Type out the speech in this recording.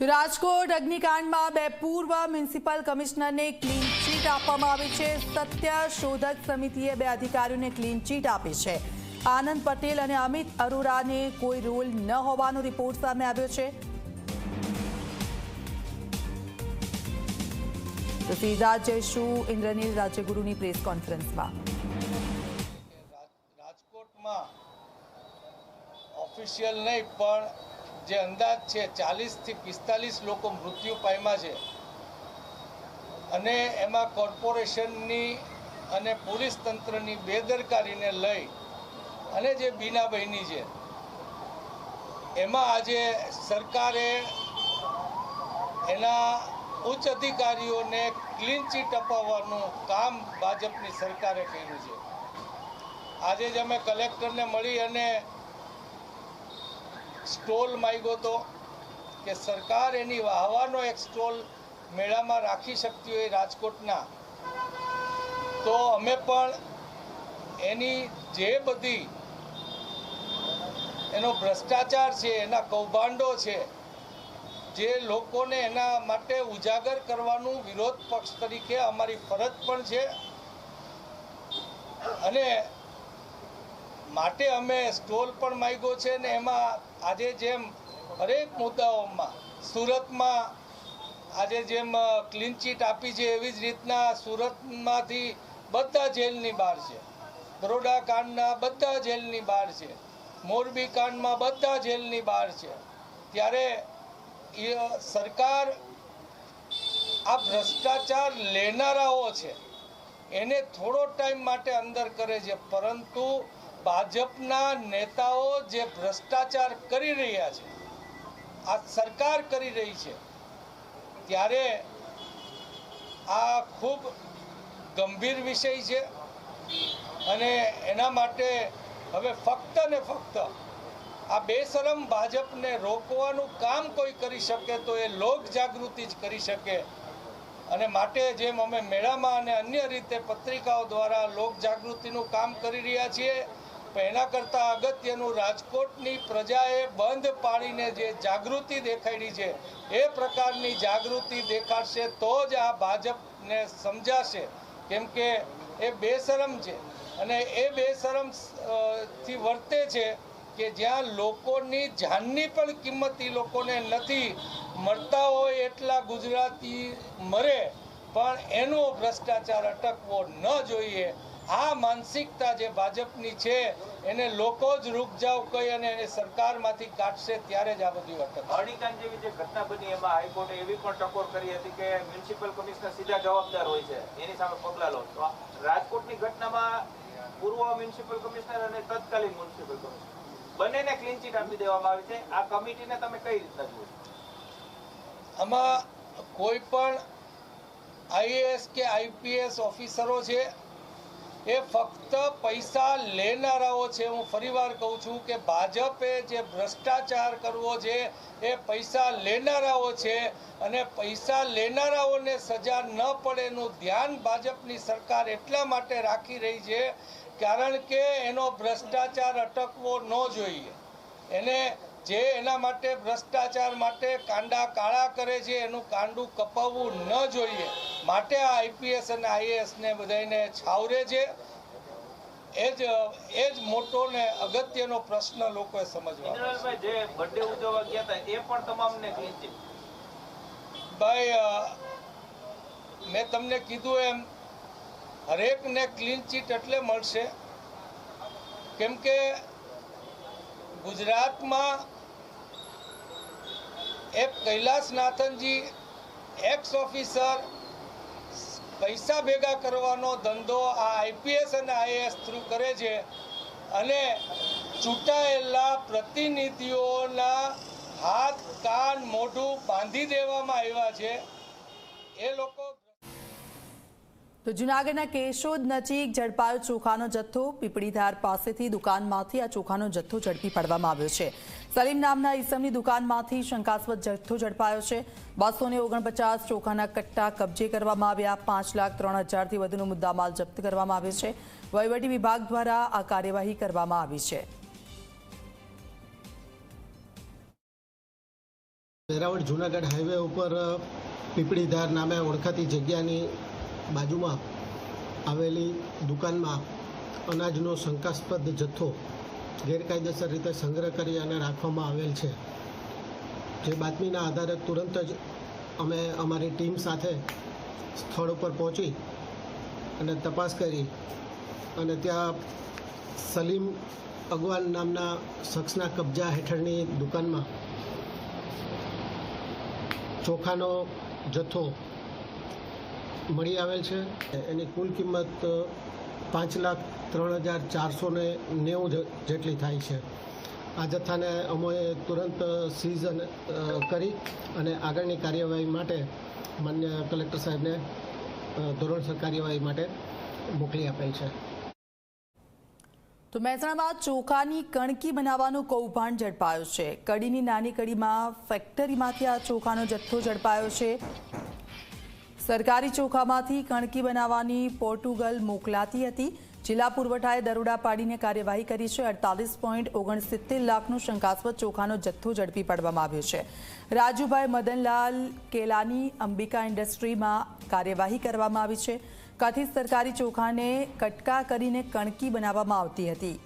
રાજકોટ અગ્નિકાંડમાં બે પૂર્વ મ્યુનિસિપલ કમિશનરને ક્લીન ચીટ આપવામાં આવી છે. સત્ય શોધક સમિતિએ બે અધિકારીઓને ક્લીન ચીટ આપી છે. આનંદ પટેલ અને અમિત અરોરાને કોઈ રોલ ન હોવાનો રિપોર્ટ સામે આવ્યો છે. તો સીધા જઈશું ઇન્દ્રનીલ રાજ્યગુરુની પ્રેસ કોન્ફરન્સમાં. રાજકોટમાં ઓફિશિયલ નહીં, પણ જે અંદાજ છે, ચાલીસથી પિસ્તાલીસ લોકો મૃત્યુ પામ્યા છે. અને એમાં કોર્પોરેશનની અને પોલીસ તંત્રની બેદરકારીને લઈ અને જે બીના બહેની છે, એમાં આજે સરકારે એના ઉચ્ચ અધિકારીઓને ક્લીન ચીટ અપાવવાનું કામ ભાજપની સરકારે કર્યું છે. આજે જ અમે કલેક્ટરને મળી અને સ્ટોલ માગ્યો હતો કે સરકાર એની વાહવાનો એક સ્ટોલ મેળામાં રાખી શકતી હોય રાજકોટના. તો અમે પણ એની જે બધી એનો ભ્રષ્ટાચાર છે, એના કૌભાંડો છે, જે લોકોને એના માટે ઉજાગર કરવાનું વિરોધ પક્ષ તરીકે અમારી ફરજ પણ છે. અને માટે અમે સ્ટોલ પણ માગ્યો છે ને એમાં આજે જેમ હરેક મુદ્દાઓમાં, સુરતમાં આજે જેમ ક્લીન ચીટ આપી છે એવી જ રીતના સુરતમાંથી બધા જેલની બહાર છે. બરોડા કાંડના બધા જેલની બહાર છે. મોરબી કાંડમાં બધા જેલની બહાર છે. ત્યારે સરકાર આ ભ્રષ્ટાચાર લેનારાઓ છે. એને થોડો ટાઈમ માટે અંદર કરે છે, પરંતુ ભાજપના નેતાઓ જે ભ્રષ્ટાચાર કરી રહ્યા છે, આ સરકાર કરી રહી છે, ત્યારે આ ખૂબ ગંભીર વિષય છે અને એના માટે હવે ફક્ત ને ફક્ત આ બેશરમ ભાજપને રોકવાનું કામ કોઈ કરી શકે તો એ લોક જાગૃતિ જ કરી શકે. અને માટે જેમ અમે મેળામાં અને અન્ય રીતે પત્રિકાઓ દ્વારા લોક જાગૃતિનું કામ કરી રહ્યા છીએ એના કરતાં અગત્યનું રાજકોટની પ્રજાએ બંધ પાડીને જે જાગૃતિ દેખાડી છે, એ પ્રકારની જાગૃતિ દેખાડશે તો જ આ ભાજપને સમજાશે. કેમ કે એ બેશરમ છે અને એ બેશરમથી વર્તે છે કે જ્યાં લોકોની જાનની પણ કિંમત એ લોકોને નથી, મળતા હોય એટલા ગુજરાતી મરે, પણ એનો ભ્રષ્ટાચાર અટકવો ન જોઈએ. આ માનસિકતા જે ભાજપની છે એને લોકો જ રૂક જાવ કહી અને એને સરકારમાંથી કાઢશે ત્યારે જ આ બધી અટકશે હરણીકાંડ જેવી જે ઘટના બની એમાં હાઈકોર્ટે એવી પણ ટકોર કરી હતી કે મ્યુનિસિપલ કમિશનર સીધા જવાબદાર હોય છે એની સામે પગલાં લો. તો રાજકોટની ઘટનામાં પૂર્વ મ્યુનિસિપલ કમિશનર અને તત્કાલીન મ્યુનિસિપલ કમિશનર. બંનેને ક્લીન ચીટ આપી દેવામાં આવી છે. આ કમિટીને તમે કઈ રીતના જુઓ? આમાં કોઈ પણ આઈએએસ કે આઈપીએસ ઓફિસરો છે એ ફક્ત પૈસા લેનારાઓ છે. હું ફરીવાર કહું છું કે ભાજપે જે ભ્રષ્ટાચાર કરવો છે, એ પૈસા લેનારાઓ છે અને પૈસા લેનારાઓને સજા ન પડે એનું ધ્યાન ભાજપની સરકાર એટલા માટે રાખી રહી છે કારણ કે એનો ભ્રષ્ટાચાર અટકવો ન જોઈએ. એને જે એના માટે ભ્રષ્ટાચાર માટે કાંડા કાળા કરે છે, એનું કાંડું કપાવવું ન જોઈએ. માટે આ આઈપીએસ અને આઈએએસને બધાને છાવરે છે. એ જ એ જ મોટો ને અગત્યનો પ્રશ્ન લોકોએ સમજવા જે બર્થડે ઉજવવા ગયા હતા એ પણ તમામને ભાઈ મેં તમને કીધું એમ હરેકને ક્લીન ચીટ એટલે મળશે. કેમ કે ગુજરાતમાં એક કૈલાસનાથનજી એક્સ ઓફિસર પૈસા ભેગા કરવાનો ધંધો આ આઈપીએસ અને આઈએએસ થ્રુ કરે છે અને ચૂંટાયેલા પ્રતિનિધિઓના હાથ, કાન, મોઢું બાંધી દેવામાં આવ્યા છે. એ લોકો તો જૂનાગઢના કેશોદ નજીક ઝડપાયો ચોખાનો જથ્થો. પીપળીધાર પાસેથી દુકાનમાંથી આ ચોખાનો જથ્થો ઝડપી પાડવામાં આવ્યો છે. સલીમ નામના ઈસમની દુકાનમાંથી શંકાસ્પદ જથ્થો ઝડપાયો છે. બસો ને ઓગણપચાસ ચોખાના કટ્ટા કબજે કરવામાં આવ્યા. પાંચ લાખ ત્રણ હજારથી વધુનો મુદ્દામાલ જપ્ત કરવામાં આવ્યો છે. વહીવટી વિભાગ દ્વારા આ કાર્યવાહી કરવામાં આવી છે. વેરાવળ જૂનાગઢ હાઈવે ઉપર પીપળીધાર નામે ઓળખાતી જગ્યાની બાજુમાં આવેલી દુકાનમાં અનાજનો શંકાસ્પદ જથ્થો ગેરકાયદેસર રીતે સંગ્રહ કરી અને રાખવામાં આવેલ છે. જે બાતમીના આધારે તુરંત જ અમે અમારી ટીમ સાથે સ્થળ ઉપર પહોંચી અને તપાસ કરી અને ત્યાં સલીમ અગવાન નામના શખ્સના કબજા હેઠળની દુકાનમાં ચોખાનો જથ્થો મળી આવેલ છે. એની કુલ કિંમત પાંચ લાખ ત્રણ હજાર ચારસો ને નેવું જેટલી થાય છે. આ જથ્થાને અમોએ તુરંત સીઝ કરી અને આગળની કાર્યવાહી માટે માન્ય કલેક્ટર સાહેબને ધોરણસર કાર્યવાહી માટે મોકલી આપેલ છે. તો મહેસાણામાં ચોખાની કણકી બનાવવાનું કૌભાંડ ઝડપાયું છે. કડીની નાની કડીમાં ફેક્ટરીમાંથી આ ચોખાનો જથ્થો ઝડપાયો છે. સરકારી ચોખામાંથી કણકી બનાવવાની પોર્ટુગલ મોકલાતી હતી. જિલ્લા પુરવઠાએ દરોડા પાડીને કાર્યવાહી કરી છે. અડતાલીસ પોઈન્ટ ઓગણસિત્તેર લાખનું શંકાસ્પદ ચોખાનો જથ્થો ઝડપી પાડવામાં આવ્યો છે. રાજુભાઈ મદનલાલ કેલાની અંબિકા ઇન્ડસ્ટ્રીમાં કાર્યવાહી કરવામાં આવી છે. કથિત સરકારી ચોખાને કટકા કરીને કણકી બનાવવામાં આવતી હતી.